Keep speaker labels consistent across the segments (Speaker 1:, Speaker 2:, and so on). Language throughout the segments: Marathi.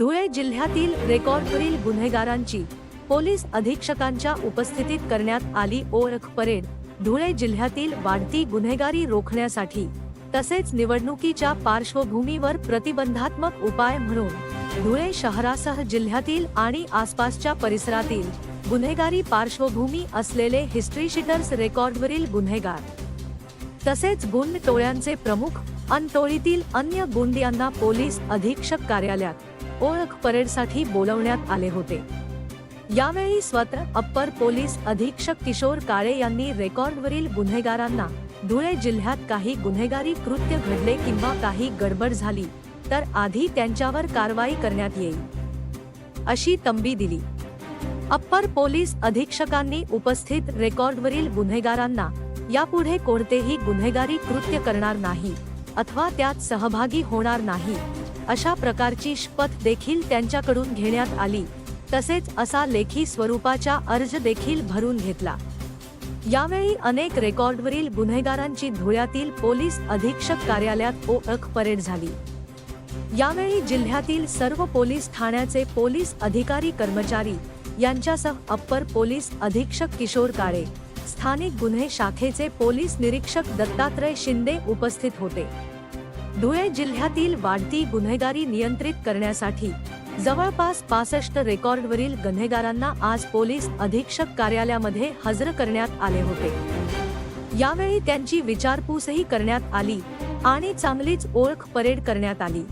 Speaker 1: धुळे जिल्ह्यातील रेकॉर्डवरील गुन्हेगारांची पोलीस अधीक्षकांच्या उपस्थितीत करण्यात आली ओळख परेड. धुळे जिल्ह्यातील वाढती गुन्हेगारी रोखण्यासाठी तसेच निवडणुकीच्या पार्श्वभूमीवर प्रतिबंधात्मक उपाय म्हणून धुळे शहरासह जिल्ह्यातील आणि आसपासच्या परिसरातील गुन्हेगारी पार्श्वभूमी असलेले हिस्ट्रीशीटर्स रेकॉर्डवरील गुन्हेगार. तसेच गुंड टोळ्यांचे प्रमुख अनटोळीतील अन्य गुंड यांना पोलीस अधीक्षक कार्यालयात ओळख परेडसाठी बोलवण्यात आले होते. यावेळी स्वतः अप्पर पोलीस अधीक्षक किशोर काळे यांनी रेकॉर्डवरील गुन्हेगारांना धुळे जिल्ह्यात काही गुन्हेगारी कृत्य घडले किंवा काही गडबड झाली तर आधी त्यांच्यावर कारवाई करण्यात येईल. अशी तंबी दिली. अप्पर पोलीस अधीक्षकांनी उपस्थित रेकॉर्डवरील गुन्हेगारांना यापुढे कोणतेही गुन्हेगारी कृत्य करणार नाही अथवा त्यात सहभागी होणार नाही. अशा प्रकारची शपथ देखील त्यांच्याकडून घेण्यात आली. तसेच असा लेखी स्वरूपाचा अर्ज देखील भरून घेतला. यावेळी अनेक रेकॉर्डवरील गुन्हेगारांची धुळ्यातील पोलीस अधीक्षक कार्यालयात ओळख परेड झाली. यावेळी जिल्ह्यातील सर्व पोलीस ठाण्याचे पोलीस अधिकारी कर्मचारी यांच्यासह अप्पर पोलीस अधीक्षक किशोर काळे स्थानिक गुन्हे शाखेचे पोलीस निरीक्षक दत्तात्रय शिंदे उपस्थित होते. धुळे जिल्ह्यातील वाढती गुन्हेगारी नियंत्रित करण्यासाठी जवळपास पासष्ट रेकॉर्डवरील गुन्हेगारांना आज पोलीस अधीक्षक कार्यालयामध्ये हजर करण्यात आले होते. यावेळी त्यांची विचारपूसही करण्यात आली आणि चांगलीच ओळख परेड करण्यात आली.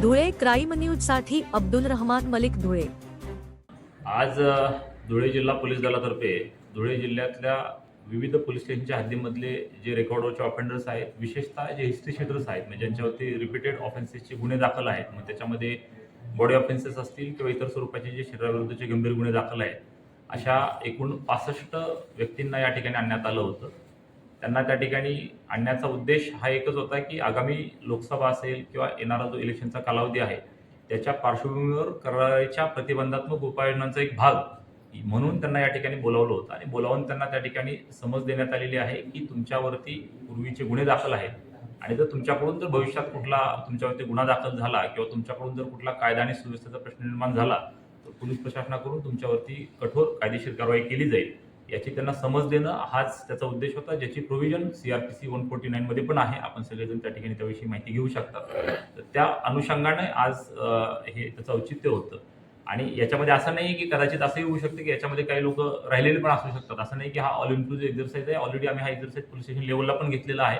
Speaker 1: धुळे क्राईम न्यूजसाठी अब्दुल रहमान मलिक धुळे.
Speaker 2: आज धुळे जिल्हा पोलीस दलातर्फे धुळे जिल्ह्यातल्या विविध पोलीस स्टेशनच्या हद्दीमधले जे रेकॉर्डवरचे ऑफेंडर्स आहेत विशेषतः जे हिस्ट्री शीटर्स आहेत म्हणजे ज्यांच्यावरती रिपीटेड ऑफेन्सेसचे गुन्हे दाखल आहेत मग त्याच्यामध्ये बॉडी ऑफेन्सेस असतील किंवा इतर स्वरूपाचे जे शरीराविरुद्धचे गंभीर गुन्हे दाखल आहेत अशा एकूण पासष्ट व्यक्तींना या ठिकाणी आणण्यात आलं होतं. त्यांना त्या ठिकाणी आणण्याचा उद्देश हा एकच होता की आगामी लोकसभा असेल किंवा येणारा जो इलेक्शनचा कालावधी आहे त्याच्या पार्श्वभूमीवर करायच्या प्रतिबंधात्मक उपाययोजनांचा एक भाग म्हणून त्यांना या ठिकाणी बोलावलं होतं. आणि बोलावून त्यांना त्या ठिकाणी समज देण्यात आलेली आहे की तुमच्यावरती पूर्वीचे गुन्हे दाखल आहेत आणि जर तुमच्याकडून जर भविष्यात कुठला तुमच्यावरती गुन्हा दाखल झाला किंवा तुमच्याकडून जर कुठला कायदा आणि सुव्यवस्थेचा प्रश्न निर्माण झाला तर पोलीस प्रशासनाकडून तुमच्यावरती कठोर कायदेशीर कारवाई केली जाईल याची त्यांना समज देणं हाच त्याचा उद्देश होता ज्याची प्रोव्हिजन सी वन फोर्टी नाईनमध्ये पण आहे. आपण सगळेजण त्या ठिकाणी त्याविषयी माहिती घेऊ शकतात तर त्या अनुषंगाने आज हे त्याचं औचित्य होतं. आणि याच्यामध्ये असं नाही की कदाचित असंही होऊ शकतं की याच्यामध्ये काही लोक राहिलेले पण असू शकतात. असं नाही की हा ऑल इन्क्लुझिव्ह एक्झरसाईज आहे. ऑलरेडी आम्ही हा एक्झरसाईज पोलीस स्टेशन लेवलला पण घेतलेला आहे.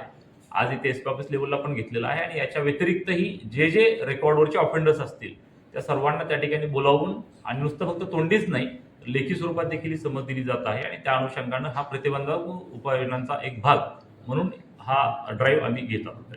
Speaker 2: आज इथे एस ऑफिस लेवलला पण घेतलेला आहे. आणि याच्या व्यतिरिक्तही जे जे रेकॉर्डवरचे ऑफेंडर्स असतील त्या सर्वांना त्या ठिकाणी बोलावून आणि नुसतं फक्त तोंडीच नाही लेखी स्वरूपात देखील ही समज दिली जात आहे. आणि त्या अनुषंगानं हा प्रतिबंधात्मक उपाययोजनांचा एक भाग म्हणून हा ड्राईव्ह आम्ही घेत आहोत.